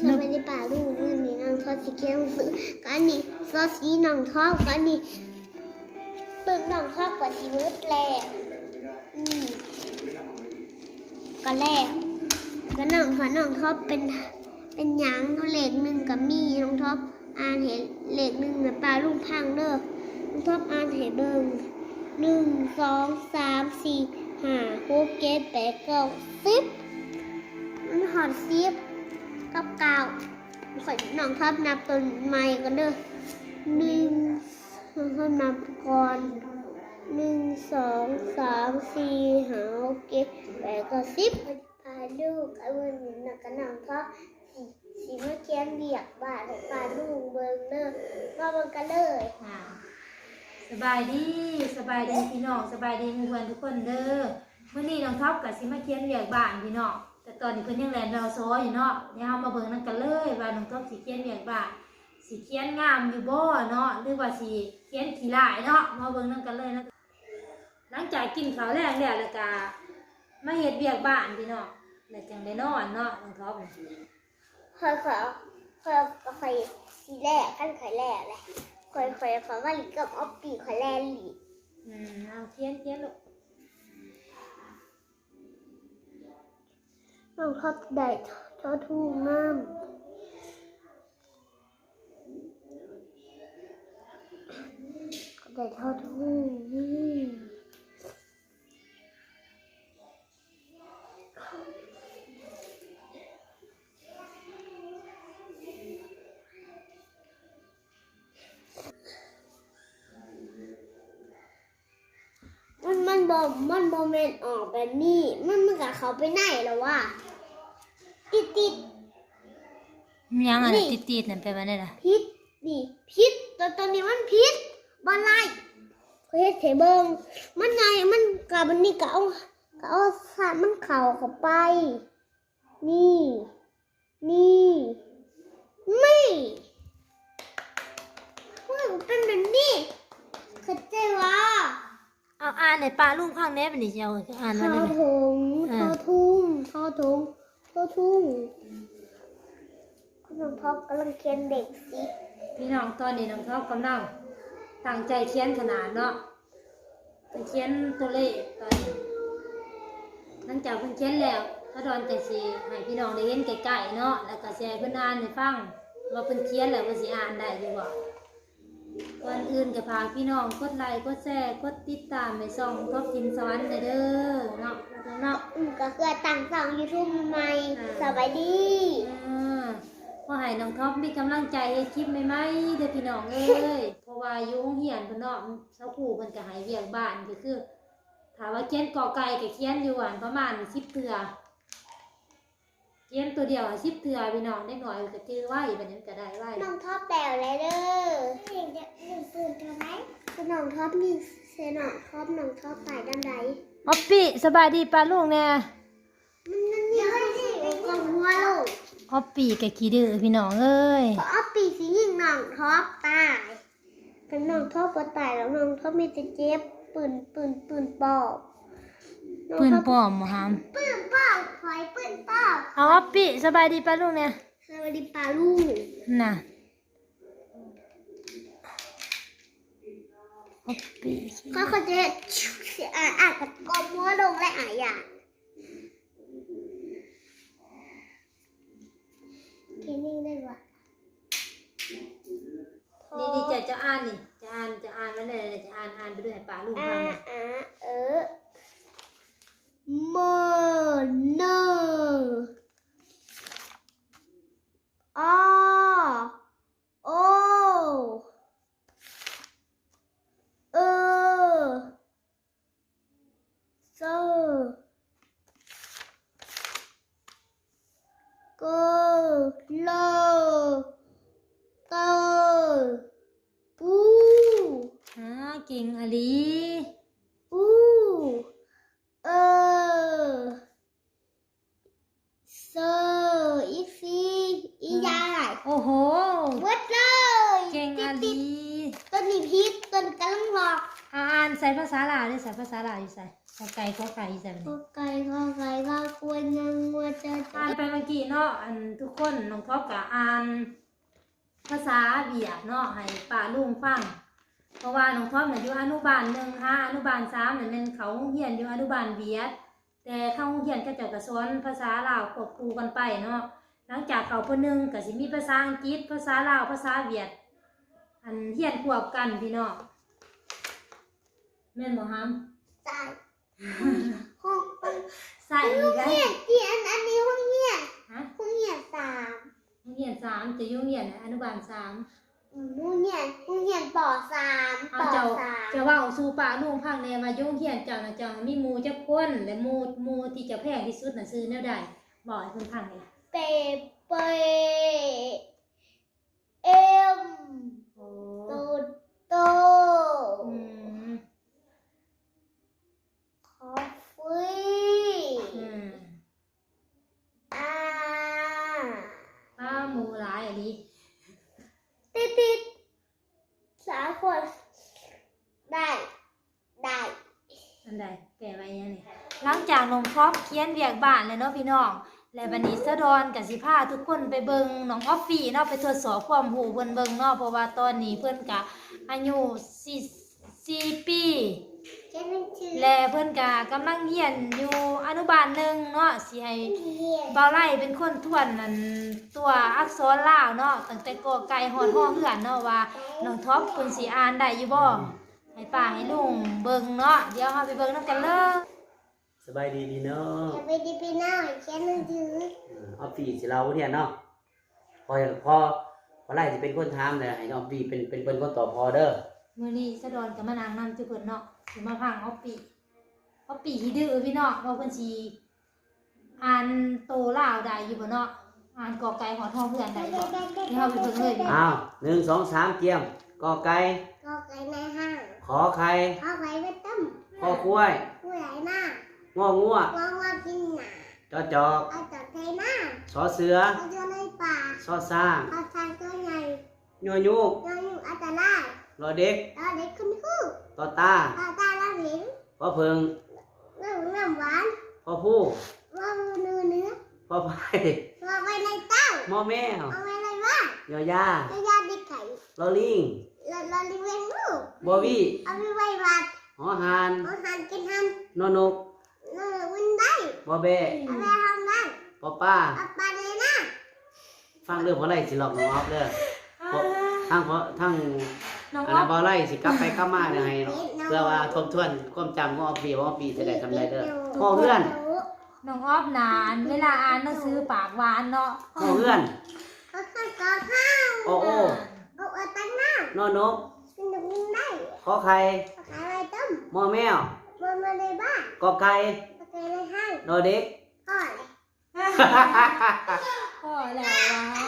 สวัสดีป่าลูกวันนี้น้องทอดสีเขียวซื้อกันนี่ซอสสีน้องทอดกันนี่เปิดน้องทอดกว่าชีวิตแล้วอืมก็แล้วก็น้องพอน้องทอดเป็นเป็นหยังเหล็กหนึ่งกับมีน้องทอดอ่านเห็นเหล็กหนึ่งกับปลาลูกพังเด้อน้องทอดอ่านเห็นเบิ่งหนึ่งสองสามสี่ห้าหกเจ็ดแปดเก้าสิบมันหอดสิบ กับเก้าข่อยน้องชอบนับต้นไม้กันเด้อหนึ่งน้องชอบนับก่อนหนึ่งสองสามสี่ห้าหกเจ็ดแปดเก้าสิบพาลูกไอ้วันนี้นักกันน้องชอบสีสีเมะเขียนเรียกบานให้พาลูกเบิ่งเด้อมาเบิ่งกันเลยอ่าสบายดีสบายดีพี่น้องสบายดีมู่เพื่อนทุกคนเด้อเมื้อนี้น้องท็อปกับสิมาเขียนเรียกบ้านพี่น้อง ต่ตอนนี้เพิ่นยังแลนเราซออยู่เนาะเดี๋ยวเฮามาเบิ่งนํกันเลยว่าน้องท็อปสิเขียนเรียกบ้านสิเขียนงามอยู่บ่เนาะหรือว่าสิเขียนขี้ร้ายเนาะมาเบิ่งนํกันเลยนะหลังจากกินข้าวแรงแล้วแล้วก็มาเฮ็ดเวียกบ้านพี่น้องแล้วจังได้นอนเนาะน้องท็อปข่อยขอข่อยก็ข่อยสีแรกขั้นข่อยแรกเลยข่อยข่อยขอว่าหลีกับออปปี้ข่อยแรกหลีอืมเอาเขียนเขียนลูก น้องชอบได้ทอทุ่งน้ำได้ทอทุ่นี่มันมันบอมมันบอเมนออกแบบนี้ มันมันกับเขาไปไหนแล้ววะ ติดติดยังอะนี่ติดๆนั่นไปว่าได้ล่ะพิษนี่พิษตอนตอนนี้มันพิษบอลไล่เขาเฮ็ดเถเบิงมันไงมันกับมันนี่ก็เอาก็เอาสาดมันเข่าเข้าไป นี่ นี่นี่มันเป็นแบบนี้เข้าใจวะเอาอ่านในปลาลุงข้างแน่เป็นดิเจ้าอ่านทมาอได้ไหมทงทอทุ่งทอทง ทอทุ่งคุณน้องพ่อกำลังเขียนเด็กสิพี่น้องตอนนี้น้องท็อปกำลังตั้งใจเขียนขนาดเนาะไปเขียนตัวเลขตอนนี้หลังจากเพิ่นเขียนแล้วถ้าดอนจะสิให้พี่น้องได้เห็นใกล้ๆเนาะแล้วก็สิให้เพิ่นอ่านให้ฟังว่าเพิ่นเขียนแล้วว่าสิอ่านได้หรือบ่ ก่อนอื่นก็พากพี่น้องกดไลค์กดแชร์กดติดตามให้ช่องท็อปกินสวรรค์เด้อเนาะเนาะอืมก็คือต่างสองยูทูบใหม่อ่าสบายดีอ่าพอให้น้องท็อปมีกำลังใจเฮ็ดคลิปใหม่ๆเด้อพี่น้องเอ้ยเพราะว่าอยู่โรงเรียนเพิ่นเนาะเช้าครูเพิ่นก็ให้เวียกบ้านก็คือถ้าว่าเขียนกอไก่ก็เขียนอยู่อันประมาณ10เทื่อ เขียนตัวเดียว10เทื่อพี่น้องได้หน่อยก็จื้อไว้บัดนี้ก็ได้ไว้น้องท็อปแตวเลยเด้อเด็กจะหนึ่งตื่นทำไมคือน้องท็อปมีเซน้องท็อปน้องท็อปตายด้านใดออปปี้สบายดีป้าลุงแน่มันนั่นนี่เฮ้ยสิกองหัวลูกออปปี้ก็ขี้ดื้อพี่น้องเอ้ยเพราะเอาปีสิยิงน้องท็อปตายเป็นน้องท็อปก็ตายแล้วน้องท็อปมีแต่เจ็บปืนปืนปืนปอบอง ปืนท็อปลอมบ่ฮามปืนปอบคอยปืนปอบเอาออปปี้สบายดีป้าลุงแน่สวัสดีปาลูกน่ะออปปี้ก็เขาจะเสียอ่านอ่านกับกอมหัวลงและอ่านอย่างเทนิ่งได้ปะนี่นี่จะจะอ่านนี่จะอ่านจะอ่านแล้วเนี่ยจะอ่านอ่านไปด้วยให้ป้าลุงอ่าฟัง อ่าเออโมโนอโอเออโซโกโลโตปู อ่าเก่งอลี อูเออเซอร์อีซีอียาย โอ้โห เวิร์ดเลย เก่งอ ติ ลี ดต้นนี้พีชต้นกำลังหลอก อ่าอ่าน ใส่ภาษาลาวใส่ภาษาลาวอยู่ใส่ขอไก่ขอไข่จังก็ไก่ก็ไก่ก็ควรยังวัวจะอ่านไปเมื่อกี้เนาะอันทุกคนน้องท็อปก็อ่าน ภาษาเวียดเนาะให้ป้าลุงฟัง เพราะว่าน้องท็อปเนี่ยอยู่อนุบาลหนึ่งฮะอนุบาลสามเนี่ยเป็นเขาเรียนอยู่อนุบาลเวียด แต่เข้าเรียนก็เจะกระสอนภาษาลาวควบคู่กันไปเนาะหลังจากเขาคนหนึ่งก็สิมีภาษาอังกฤษภาษาลาวภาษาเวียด อันเรียนควบกันพี่น้อง แม่นบ่ฮัมใส่ห้องใส่อีกแล้วเหียนเหียนอันนี้ห้องเหียนฮะห้องเหียนสามโรงเรียนสามจะอยู่โรงเรียนอนุบาลสามห้องเหียนห้องเหียนปอสามปเอาอเจ้าสามเจ้าว่าเอาสู่ป่าลุงพังแนมาโยงเฮียนเจ้านะเจ้ามีหมูจักคนและหมูหมูที่จะแพงที่สุดน่ะซื้อแนวใดบอกให้เพิ่นฟังเลยเปเปเอ็ม โอ้ โตโต อืม คอฟฟี่ อืม อ่า ป้าหมูหลายอันนี้ติดติดสามคนได้ได้อันใดแก่ไว้ยังนี่หลังจากนมครอบเขียนเรียกบ้านแล้วเนาะพี่น้องและบัดนี้สะดอนกับสิพาทุกคนไปเบิงน้องออฟฟี่เนาะไปทดสอบความรู้เพิ่นเบิงเนาะเพราะว่าตอนนี้เพิ่นก็อายุ4 4ปี แค่นั้นคือและเพิ่นก็กำลังเรียนอยู่อนุบาลหนึ่งเนาะสิให้เพียนเบาไล่เป็นคนทวนนั่นตัวอักษรลาวเนาะตั้งแต่กอไก่ฮอดฮ้อเฮือนเนาะว่าน้องท็อปเพิ่นสิอ่านได้อยู่บ่ให้ป้าให้ลุงเบิ่งเนาะเดี๋ยวเฮาไปเบิ่งนํกันเลยสบายดีพี่น้องจะไปดีไปหน่อยแค่นั้นคือเอ่อออฟฟี่สิเราเนี่ยเนาะพอพอพอไล่จะเป็นคนถามเลยให้ออฟฟี่เป็นเป็นเป็นคนตอบพอเด้อ มื้อนี้สะดอนก็มานั่งนำจุเพิ่นเนาะสิมาพังออปปี้ออปปี้ที่ดื้อพี่เนาะว่าเพิ่นสิอ่านโตลาวได้อยู่บ่เนาะอ่านกอไก่ฮอดฮ้อเฮือนได้บ่เดี๋ยวเฮาไปเบิ่งเลยพี่อ้าวหนึ่งสองสามเกียมกอไก่ก็ไก่ในห้างขอไข่เอาไก่ไปต้มขอคุ้วยผู้ใหญ่หน้างองัววางว่ากินหนาจอจอกเอาจับไทยหน้าสอเสือเอาเจอในป่าซอสร้างเอาทางตัวใหญ่ยัวยุก เราอยู่อัตลาด รอเด็กเราเด็กคุณครูต่อตาตาตาเราเห็นพอเพิงน้ำน้ำหวานพอผู้ว่าเนื้อเนื้อพอไผ่ว่าไว้ในเต้าหมอแมวเอาไว้ในบ้านยอยาแล้วยาดิไข่ลอลิงเราเราเลี้ยงลูกบอวี่เอาไปไว้วัดหอหานเอาหันกินหันนอนกเราวิ่งได้บอเบะเอาไปทำได้ปอป้าเอาไปเลยนะฟังเรื่องเพราะอะไรสิหลอกน้องออฟเด้ออ่าทั้งเพราะทั้ง น้องอันออนั้นฟบ่ไรสิกลับไปกลับมาเนี่ยให้เพื่อว่าทบทวนความจำของออฟปีว่าออฟปีจะได้ทำไรเด้อพ่อเพื่อนน้องออฟนาน เวลาอ่านหนังสือปากหวานเนาะพ่อเพื่อน เขาข้าวก่อข้าวโอโอเอาเอาตั้งหน้านอนกกินหนูวิ่งได้ขอไข่เอาขายไว้ต้มหมอแมวมามาในบ้านกอไก่เอาไปในห้างนอเด็ก พ่อเลยก็แล้ว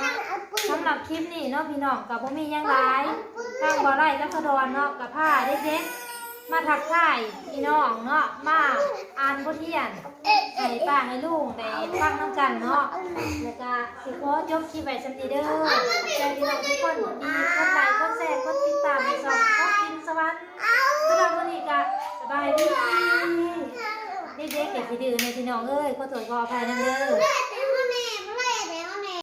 ว่าเอาปืน สำหรับคลิปนี้เนาะพี่น้องกับบ่มีหยังหลายทางบ่อไร่กับสะดอนเนาะกับผ้าเด็กๆมาทักทายพี่น้องเนาะมาอ่านบทเรียนให้ป้าให้ลุงได้ฟังนํกันเนาะแล้วก็สิขอจบคลิปไว้ซั่นนี้เด้อขอบใจพี่น้องทุกคนมีกดไลค์กดแชร์กดติดตามให้ช่องขอกินสวรรค์สำหรับวันนี้ก็สบายดีเด็กๆเก็บสิดื้อในพี่น้องเอ้ยขอโทษขออภัยนเด้อ